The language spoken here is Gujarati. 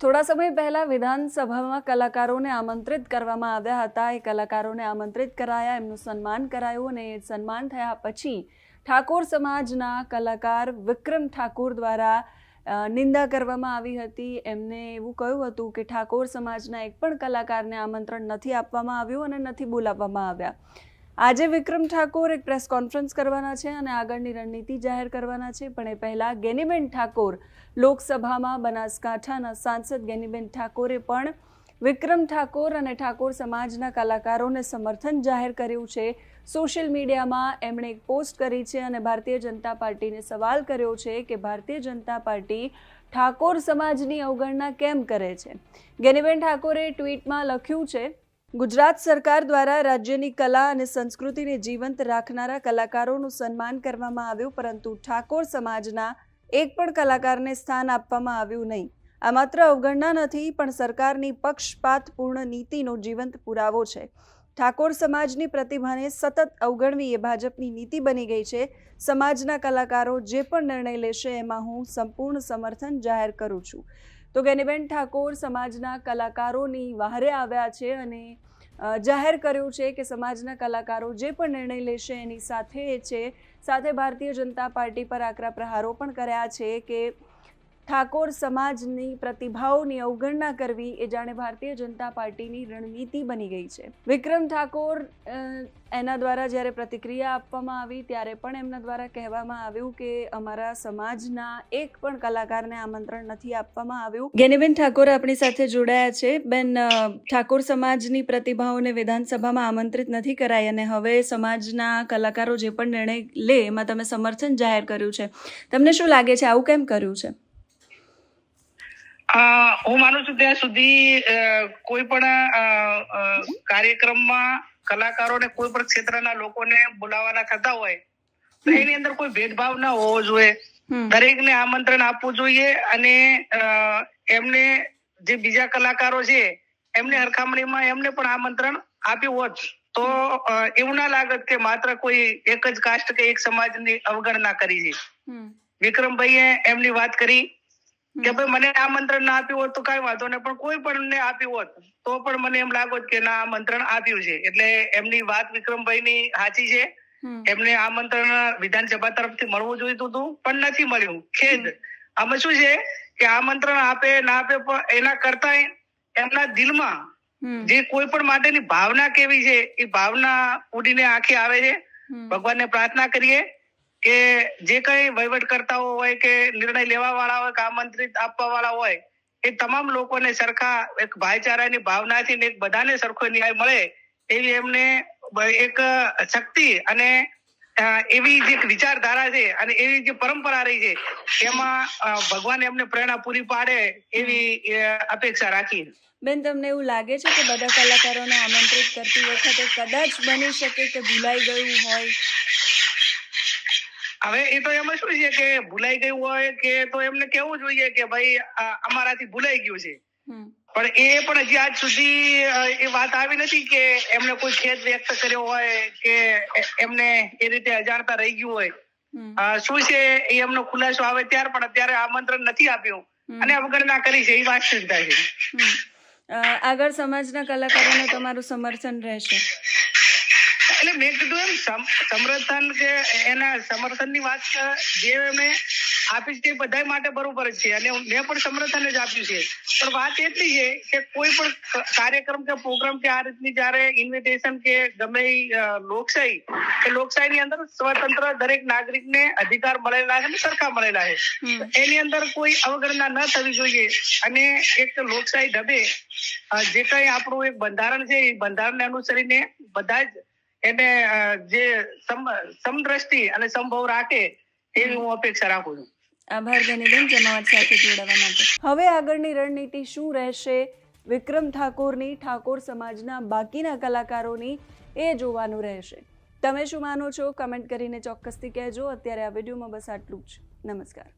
થોડા સમય પહેલાં વિધાનસભામાં કલાકારોને આમંત્રિત કરવામાં આવ્યા હતા. એ કલાકારોને આમંત્રિત કરાયા, એમનું સન્માન કરાયું અને એ સન્માન થયા પછી ઠાકોર સમાજના કલાકાર વિક્રમ ઠાકોર દ્વારા નિંદા કરવામાં આવી હતી. એમને એવું કહ્યું હતું કે ઠાકોર સમાજના એક પણ કલાકારને આમંત્રણ નથી આપવામાં આવ્યું અને નથી બોલાવવામાં આવ્યા. આજે વિક્રમ ઠાકોર એક પ્રેસ કોન્ફરન્સ કરવાના છે અને આગળની રણનીતિ જાહેર કરવાના છે, પણ એ પહેલાં ગેનીબેન ઠાકોર લોકસભામાં બનાસકાંઠાના સાંસદ ગેનીબેન ઠાકોરે પણ વિક્રમ ઠાકોર અને ઠાકોર સમાજના કલાકારોને સમર્થન જાહેર કર્યું છે. સોશિયલ મીડિયામાં એમણે એક પોસ્ટ કરી છે અને ભારતીય જનતા પાર્ટીને સવાલ કર્યો છે કે ભારતીય જનતા પાર્ટી ઠાકોર સમાજની અવગણના કેમ કરે છે? ગેનીબેન ઠાકોરે ટ્વીટમાં લખ્યું છે ગુજરાત સરકાર દ્વારા રાજ્યની કલા અને સંસ્કૃતિને જીવંત રાખનારા કલાકારોનું સન્માન કરવામાં આવ્યું, પરંતુ ઠાકોર સમાજના એક પણ કલાકારને સ્થાન આપવામાં આવ્યું નહીં. આ માત્ર અવગણના નથી, પણ સરકારની પક્ષપાતપૂર્ણ નીતિનો જીવંત પુરાવો છે. ઠાકોર સમાજની પ્રતિભાને સતત અવગણવી એ ભાજપની નીતિ બની ગઈ છે. સમાજના કલાકારો જે પણ નિર્ણય લેશે એમાં હું સંપૂર્ણ સમર્થન જાહેર કરું છું. તો ગેનીબેન, ઠાકોર સમાજના કલાકારોની વહારે આવ્યા છે અને જાહેર કર્યું છે કે સમાજના કલાકારો જે પણ નિર્ણય લેશે એની સાથે છે. સાથે ભારતીય જનતા પાર્ટી પર આકરા પ્રહારો પણ કર્યા છે કે ઠાકોર સમાજની પ્રતિભાઓની અવગણના કરવી એ જાણે ભારતીય જનતા પાર્ટીની રણનીતિ બની ગઈ છે. વિક્રમ ઠાકોર એના દ્વારા જ્યારે પ્રતિક્રિયા આપવામાં આવી ત્યારે પણ એમના દ્વારા કહેવામાં આવ્યું કે અમારા સમાજના એક પણ કલાકારને આમંત્રણ નથી આપવામાં આવ્યું. ગેનીબેન ઠાકોર આપણી સાથે જોડાયા છે. બેન ઠાકોર સમાજની પ્રતિભાઓને વિધાનસભામાં આમંત્રિત નથી કરાઈ અને હવે સમાજના કલાકારો જે પણ નિર્ણય લે એમાં તમે સમર્થન જાહેર કર્યું છે. તમને શું લાગે છે? આવું કેમ કર્યું છે? હું માનું છું ત્યાં સુધી કોઈ પણ કાર્યક્રમમાં કલાકારોને કોઈ પણ ક્ષેત્રના લોકોને બોલાવવાના થતા હોય તો એની અંદર કોઈ ભેદભાવ ના હોવો જોઈએ. દરેક દરેકને આમંત્રણ આપવું જોઈએ અને એમને જે બીજા કલાકારો છે એમની હરખામણીમાં એમને પણ આમંત્રણ આપ્યું હોત તો એવું ના લાગત કે માત્ર કોઈ એક જ કાસ્ટ કે એક સમાજની અવગણના કરી છે. વિક્રમભાઈએ એમની વાત કરી કે ભાઈ મને આમંત્રણ ના આપ્યું હોત તો કઈ વાંધો નહીં પણ કોઈ પણ ને આપ્યું હોત તો પણ મને એમ લાગોત કે ના આમંત્રણ આપ્યું છે. એટલે એમની વાત વિક્રમભાઈની સાચી છે. એમને આમંત્રણ વિધાનસભા તરફથી મળવું જોઈતું હતું પણ નથી મળ્યું. ખેદ. આમાં શું છે કે આમંત્રણ આપે ના આપે પણ એના કરતા એમના દિલમાં જે કોઈ પણ માટેની ભાવના કેવી છે એ ભાવના ઉડીને આંખે આવે છે. ભગવાનને પ્રાર્થના કરીએ. કે જે કઈ વહીવટકર્તાઓ હોય કે નિર્ણય લેવા વાળા હોય કે આમંત્રિત આપવા વાળા હોય, એ તમામ લોકોને સરખા એક ભાઈચારાની ભાવનાથી ને બધાને સરખો ન્યાય મળે એવી એમને એક શક્તિ અને એવી જે વિચારધારા છે અને એવી જે પરંપરા રહી છે, એમાં ભગવાન એમને પ્રેરણા પૂરી પાડે એવી અપેક્ષા રાખી બેન, તમને એવું લાગે છે કે બધા કલાકારોને આમંત્રિત કરતી વખતે કદાચ બની શકે કે ભૂલાઈ ગયું હોય? હવે એ તો એમાં શું છે કે ભૂલાઈ ગયું હોય કે તો એમને કેવું જોઈએ કે ભાઈ અમારાથી ભૂલાઈ ગયું છે. પણ એ પણ હજી આજ સુધી એ વાત આવી નથી કે એમને કોઈ ખેદ વ્યક્ત કર્યો હોય કે એમને એ રીતે અજાણતા રહી ગયું હોય. શું છે એ એમનો ખુલાસો આવે ત્યાર પણ અત્યારે આમંત્રણ નથી આપ્યું. અને અવગણના કરી છે એ વાસ્તવિકતા છે. હમ. અ, આગળ સમાજના કલાકારોને તમારું સમર્થન રહેશે. એટલે મેં કીધું એમ સમર્થન કે એના સમર્થનની વાત જે એમને આપી છે તે બધા માટે બરોબર જ છે. અને મેં પણ સમર્થન જ આપ્યું છે. પણ વાત એટલી છે કે કોઈ પણ કાર્યક્રમ કે પ્રોગ્રામ કે આ રીતની જયારે ઇન્વિટેશન કે ગમે લોકશાહી કે લોકશાહીની અંદર સ્વતંત્ર દરેક નાગરિકને અધિકાર મળેલા છે અને સરખા મળેલા છે. એની અંદર કોઈ અવગણના ન થવી જોઈએ. અને એક લોકશાહી ઢબે જે કઈ આપણું એક બંધારણ છે એ બંધારણને અનુસરીને બધા જ એને જે સમ, સમદ્રષ્ટિ અને સંભવ રાખે એવી હું અપેક્ષા રાખું છું. આભાર બેનીબેન જમાવટ સાથે જોડાવા માટે. હવે આગળની રણનીતિ શું રહેશે? વિક્રમ ઠાકોરની, ઠાકોર સમાજના બાકીના કલાકારોની એ જોવાનું રહેશે. તમે શું માનો છો? કમેન્ટ કરીને ચોક્કસથી કહેજો. અત્યારે આ વિડીયોમાં બસ આટલું જ. નમસ્કાર.